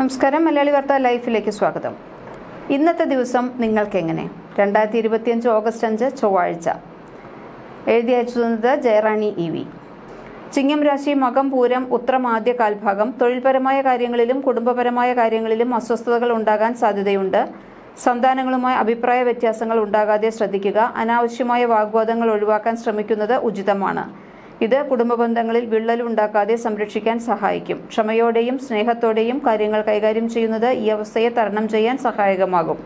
നമസ്കാരം. മലയാളി വാർത്ത ലൈഫിലേക്ക് സ്വാഗതം. ഇന്നത്തെ ദിവസം നിങ്ങൾക്കെങ്ങനെ? രണ്ടായിരത്തി ഇരുപത്തിയഞ്ച് ഓഗസ്റ്റ് അഞ്ച് ചൊവ്വാഴ്ച. എഴുതി അയച്ചത് ജയറാണി ഇ വി. ചിങ്ങം രാശി മകം പൂരം ഉത്രം ആദ്യ കാൽഭാഗം തൊഴിൽപരമായ കാര്യങ്ങളിലും കുടുംബപരമായ കാര്യങ്ങളിലും അസ്വസ്ഥതകൾ ഉണ്ടാകാൻ സാധ്യതയുണ്ട്. സന്താനങ്ങളുമായി അഭിപ്രായ വ്യത്യാസങ്ങൾ ഉണ്ടാകാതെ ശ്രദ്ധിക്കുക. അനാവശ്യമായ വാഗ്വാദങ്ങൾ ഒഴിവാക്കാൻ ശ്രമിക്കുന്നത് ഉചിതമാണ്. ഇത് കുടുംബ ബന്ധങ്ങളിൽ വിള്ളൽ ഉണ്ടാക്കാതെ സംരക്ഷിക്കാൻ സഹായിക്കും. ക്ഷമയോടെയും സ്നേഹത്തോടെയും കാര്യങ്ങൾ കൈകാര്യം ചെയ്യുന്നത് ഈ അവസ്ഥയെ തരണം ചെയ്യാൻ സഹായകമാകും.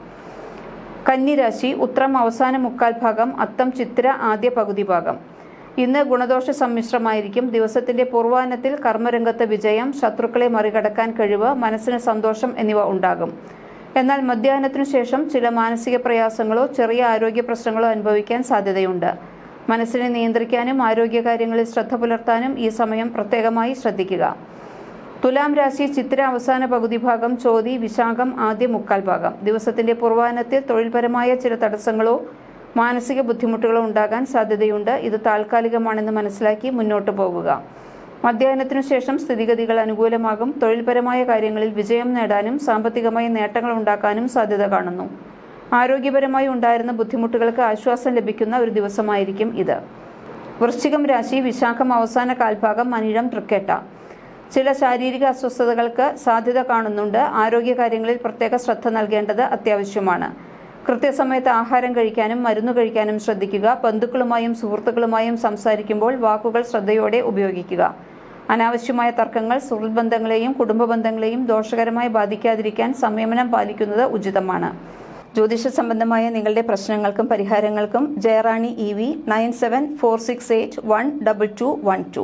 കന്നിരാശി ഉത്രം അവസാന മുക്കാൽ ഭാഗം അത്തം ചിത്ര ആദ്യ പകുതി ഭാഗം. ഇന്ന് ഗുണദോഷ സമ്മിശ്രമായിരിക്കും. ദിവസത്തിന്റെ പൂർവാനത്തിൽ കർമ്മരംഗത്ത് വിജയം ശത്രുക്കളെ മറികടക്കാൻ കഴിവ് മനസ്സിന് സന്തോഷം എന്നിവ ഉണ്ടാകും. എന്നാൽ മധ്യാഹ്നത്തിനു ശേഷം ചില മാനസിക പ്രയാസങ്ങളോ ചെറിയ ആരോഗ്യ പ്രശ്നങ്ങളോ അനുഭവിക്കാൻ സാധ്യതയുണ്ട്. മനസ്സിനെ നിയന്ത്രിക്കാനും ആരോഗ്യകാര്യങ്ങളിൽ ശ്രദ്ധ പുലർത്താനും ഈ സമയം പ്രത്യേകമായി ശ്രദ്ധിക്കുക. തുലാം രാശി ചിത്ര അവസാന പകുതി ഭാഗം ചോതി വിശാഖം ആദ്യ മുക്കാൽ ഭാഗം. ദിവസത്തിന്റെ പൂർവാനത്തിൽ തൊഴിൽപരമായ ചില തടസ്സങ്ങളോ മാനസിക ബുദ്ധിമുട്ടുകളോ ഉണ്ടാകാൻ സാധ്യതയുണ്ട്. ഇത് താൽക്കാലികമാണെന്ന് മനസ്സിലാക്കി മുന്നോട്ട് പോകുക. മധ്യാഹ്നത്തിനു ശേഷം സ്ഥിതിഗതികൾ അനുകൂലമാകും. തൊഴിൽപരമായ കാര്യങ്ങളിൽ വിജയം നേടാനും സാമ്പത്തികമായി നേട്ടങ്ങൾ ഉണ്ടാക്കാനും സാധ്യത കാണുന്നു. ആരോഗ്യപരമായി ഉണ്ടായിരുന്ന ബുദ്ധിമുട്ടുകൾക്ക് ആശ്വാസം ലഭിക്കുന്ന ഒരു ദിവസമായിരിക്കും ഇത്. വൃശ്ചികം രാശി വിശാഖം അവസാന കാൽഭാഗം മനിഴം തൃക്കേട്ട. ചില ശാരീരിക അസ്വസ്ഥതകൾക്ക് സാധ്യത കാണുന്നുണ്ട്. ആരോഗ്യകാര്യങ്ങളിൽ പ്രത്യേക ശ്രദ്ധ നൽകേണ്ടത് അത്യാവശ്യമാണ്. കൃത്യസമയത്ത് ആഹാരം കഴിക്കാനും മരുന്ന് കഴിക്കാനും ശ്രദ്ധിക്കുക. ബന്ധുക്കളുമായും സുഹൃത്തുക്കളുമായും സംസാരിക്കുമ്പോൾ വാക്കുകൾ ശ്രദ്ധയോടെ ഉപയോഗിക്കുക. അനാവശ്യമായ തർക്കങ്ങൾ സുഹൃത്ത് ബന്ധങ്ങളെയും കുടുംബ ബന്ധങ്ങളെയും ദോഷകരമായി ബാധിക്കാതിരിക്കാൻ സംയമനം പാലിക്കുന്നത് ഉചിതമാണ്. ജ്യോതിഷ സംബന്ധമായ നിങ്ങളുടെ പ്രശ്നങ്ങൾക്കും പരിഹാരങ്ങൾക്കും Jayarani E V nine seven four six eight one double two one two.